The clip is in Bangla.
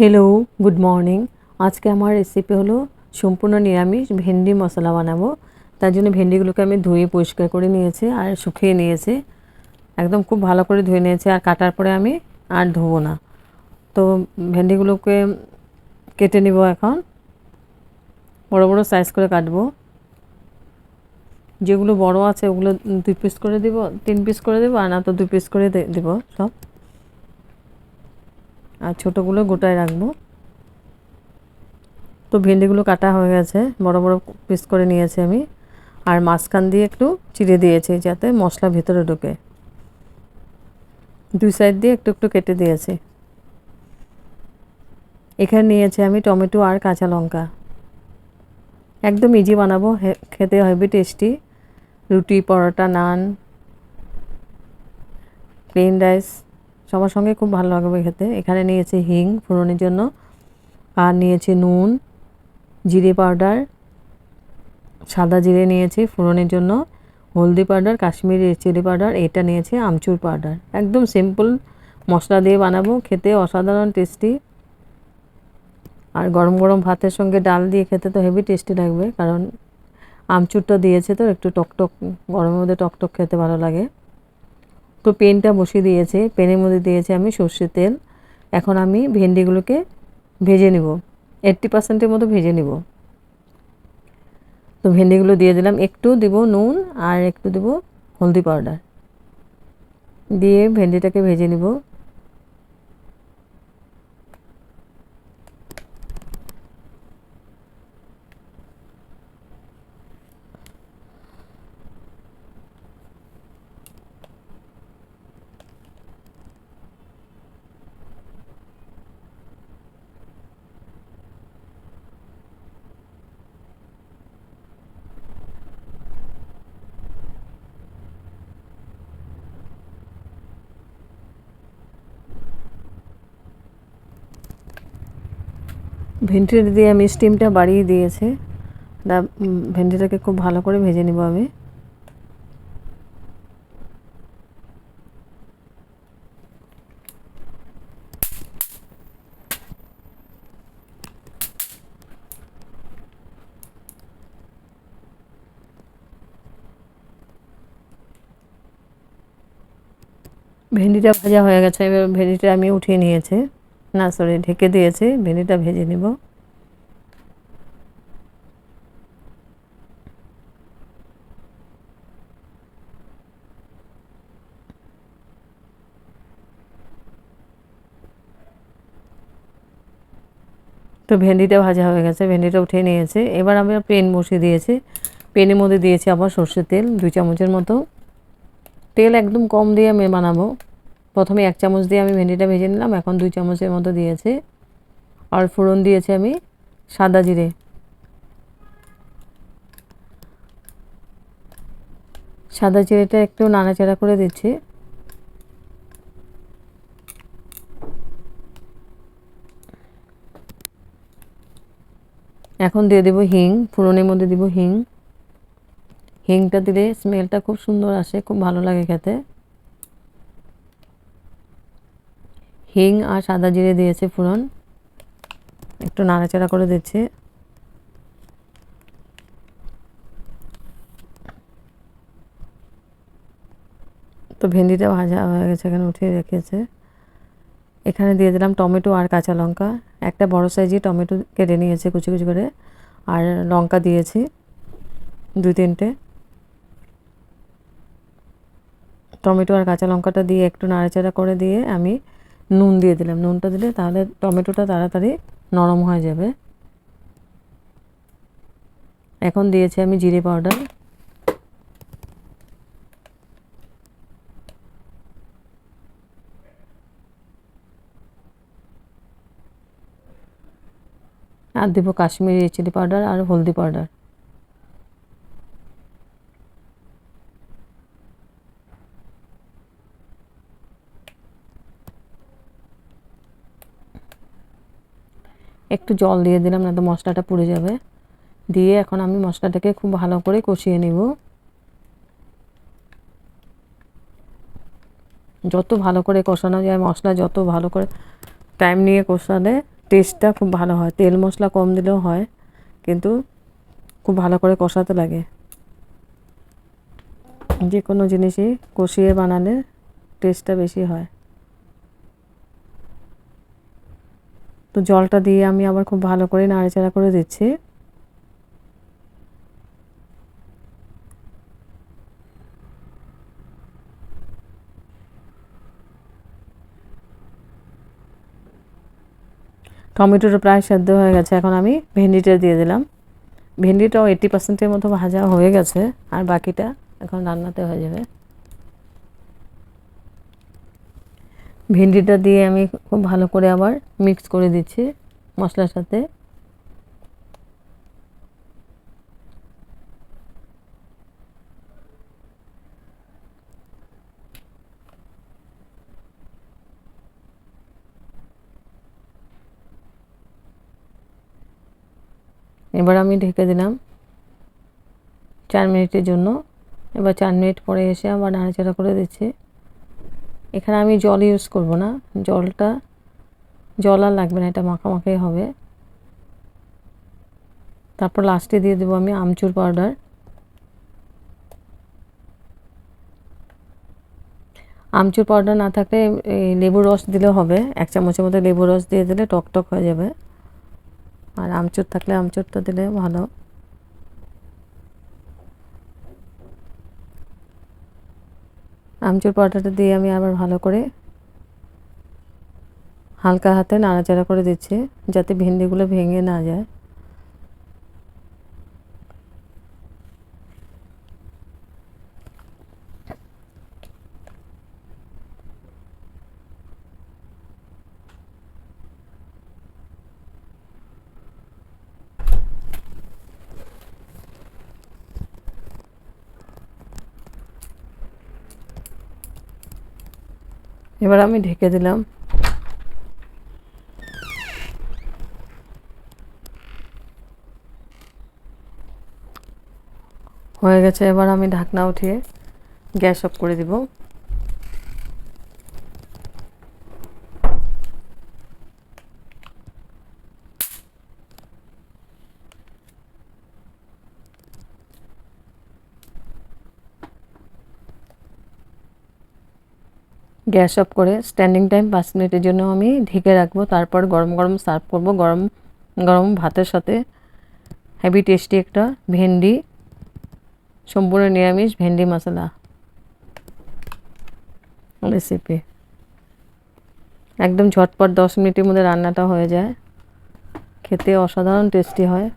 হ্যালো গুড মর্নিং আজকে আমার রেসিপি হলো সম্পূর্ণ নিরামিষ ভেন্ডি মশলা বানাবো। তার জন্য ভেন্ডিগুলোকে আমি ধুয়ে পরিষ্কার করে নিয়েছি আর শুকিয়ে নিয়েছি। একদম খুব ভালো করে ধুয়ে নিয়েছি আর কাটার পরে আমি আর ধোবো না। তো ভেন্ডিগুলোকে কেটে নিব এখন। বড় বড় সাইজ করে কাটবো। যেগুলো বড় আছে ওগুলো দুই পিস করে দিব, তিন পিস করে দেবো আর না তো দুই পিস করে দেবো সব। আর ছোটোগুলো গোটায় রাখব। তো ভেন্ডিগুলো কাটা হয়ে গেছে, বড় বড় পিস করে নিয়েছি আমি। আর মাঝখান দিয়ে একটু চিড়ে দিয়েছি যাতে মশলা ভিতরে ঢুকে। দুই সাইড দিয়ে একটু একটু কেটে দিয়েছি। এখানে নিয়েছি আমি টমেটো আর কাঁচা লঙ্কা। একদম ইজি বানাবো খেতে হবে টেস্টি রুটি, পরোটা, নান প্লেন রাইস সবার সঙ্গে খুব ভালো লাগবে খেতে। এখানে নিয়েছি হিং ফোড়নের জন্য। আর নিয়েছি নুন, জিরে পাউডার, সাদা জিরে নিয়েছি ফোড়নের জন্য। হলদি পাউডার, কাশ্মীরি চিলি পাউডার, এটা নিয়েছি আমচুর পাউডার। একদম সিম্পল মশলা দিয়ে বানাবো, খেতে অসাধারণ টেস্টি। আর গরম গরম ভাতের সঙ্গে ডাল দিয়ে খেতে তো হেভি টেস্টি লাগবে, কারণ আমচুরটা দিয়েছে তো একটু টকটক, গরমের মধ্যে টকটক খেতে ভালো লাগে। তো পেনটা বসিয়ে দিয়েছে। পেনের মধ্যে দিয়েছে আমি সর্ষের তেল। এখন আমি ভেন্ডিগুলোকে ভেজে নেব। এইট্টি পার্সেন্টের মতো ভেজে নেব। তো ভেন্ডিগুলো দিয়ে দিলাম। একটু দিব নুন আর একটু দেব হলদি পাউডার। দিয়ে ভেন্ডিটাকে ভেজে নিব। ভেন্ডিটা দিয়ে আমি স্টিমটা বাড়িয়ে দিয়েছে। দা ভেন্ডিটাকে খুব ভালো করে ভেজে নিব আমি। ভেন্ডিটা ভাজা হয়ে গেছে, এবার ভেন্ডিটা আমি উঠিয়ে নিয়েছি। না সরি ঢেকে দিয়েছি, ভেন্ডিটা ভেজে নিব। তো ভেন্ডিটা ভাজা হয়ে গেছে, ভেন্ডিটা উঠিয়ে নিয়েছে। এবার আমি পেন বসিয়ে দিয়েছি। পেনের মধ্যে দিয়েছি আবার সর্ষের তেল, দুই চামচের মতো। তেল একদম কম দিয়ে আমি বানাবো। প্রথমে এক চামচ দিয়ে আমি ভেন্ডিটা ভেজে নিলাম, এখন দুই চামচের মতো দিয়েছি। আর ফোড়ন দিয়েছি আমি সাদা জিরে। সাদা জিরেটা একটু নাড়াচাড়া করে দিচ্ছি। এখন দিয়ে দেবো হিং, ফোড়নের মধ্যে দিব হিং। হিংটা দিলে স্মেলটা খুব সুন্দর আসে, খুব ভালো লাগে খেতে। হিং আর সাদা জিরে দিয়েছে ফোড়ন একটু নাড়াচাড়া করে দিচ্ছি। তো ভেন্ডিটা ভাজা হয়ে গেছে, এখানে উঠিয়ে রেখেছে। এখানে দিয়ে দিলাম টমেটো আর কাঁচা লঙ্কা। একটা বড় সাইজে টমেটো কেটে নিয়েছে কুচি কুচি করে, আর লঙ্কা দিয়েছি দুই তিনটে। টমেটো আর কাঁচা লঙ্কাটা দিয়ে একটু নাড়াচাড়া করে দিয়ে আমি নুন দিয়ে দিলাম। নুনটা দিলে তাহলে টমেটোটা তাড়াতাড়ি নরম হয়ে যাবে। এখন দিয়েছি আমি জিরে পাউডার। আর দেবো কাশ্মীরি চিলি পাউডার আর হলদি পাউডার। একটু জল দিয়ে দিলাম, না তো মশলাটা পুড়ে যাবে। দিয়ে এখন আমি মশলাটাকে খুব ভালো করে কষিয়ে নিব। যত ভালো করে কষানো যায়, মশলা যত ভালো করে টাইম নিয়ে কষালে টেস্টটা খুব ভালো হয়। তেল মশলা কম দিলেও হয়, কিন্তু খুব ভালো করে কষাতে লাগে। যে কোনো জিনিসই কষিয়ে বানালে টেস্টটা বেশি হয়। তো জলটা দিয়ে আমি আবার খুব ভালো করে নাড়াচাড়া করে দিচ্ছি। টমেটোটা প্রায় সেদ্ধ হয়ে গেছে, এখন আমি ভেন্ডিটা দিয়ে দিলাম। ভেন্ডিটাও এইটি পার্সেন্টের মতো ভাজা হয়ে গেছে, আর বাকিটা এখন রান্নাতে হয়ে যাবে। ভেন্ডিটা দিয়ে আমি খুব ভালো করে আবার মিক্স করে দিচ্ছি মশলার সাথে। এবার আমি ঢেকে দিলাম চার মিনিটের জন্য। এবার চার মিনিট পরে এসে আবার নাড়াচাড়া করে দিচ্ছি। এখানে আমি জল ইউজ করব না। জলটা, জল আর লাগবে না, এটা মাখামাখাই হবে। তারপর লাস্টে দিয়ে দেবো আমি আমচুর পাউডার আমচুর পাউডার না থাকলে লেবুর রস দিলে হবে। এক চামচের মতো লেবুর রস দিয়ে দিলে টক টক হয়ে যাবে। আর আমচুর থাকলে আমচুরটা দিলে ভালো। আমচুর পাউডারটা দিয়ে আমি আবার ভালো করে হালকা হাতে নাড়াচাড়া করে দিচ্ছি, যাতে ভেন্ডিগুলো ভেঙে না যায়। এবার আমি ঢেকে দিলাম। হয়ে গেছে এবার আমি ঢাকনা উঠিয়ে গ্যাস অফ করে দিব। গ্যাস অফ করে স্ট্যান্ডিং টাইম পাঁচ মিনিটের জন্য আমি ঢেকে রাখব। তারপর গরম গরম সার্ভ করব। গরম গরম ভাতের সাথে হেভি টেস্টি একটা ভেন্ডি, সম্পূর্ণ নিরামিষ ভেন্ডি মশলা। রেসিপি একদম ঝটপট দশ মিনিটের মধ্যে রান্নাটা হয়ে যায়। খেতে অসাধারণ টেস্টি হয়।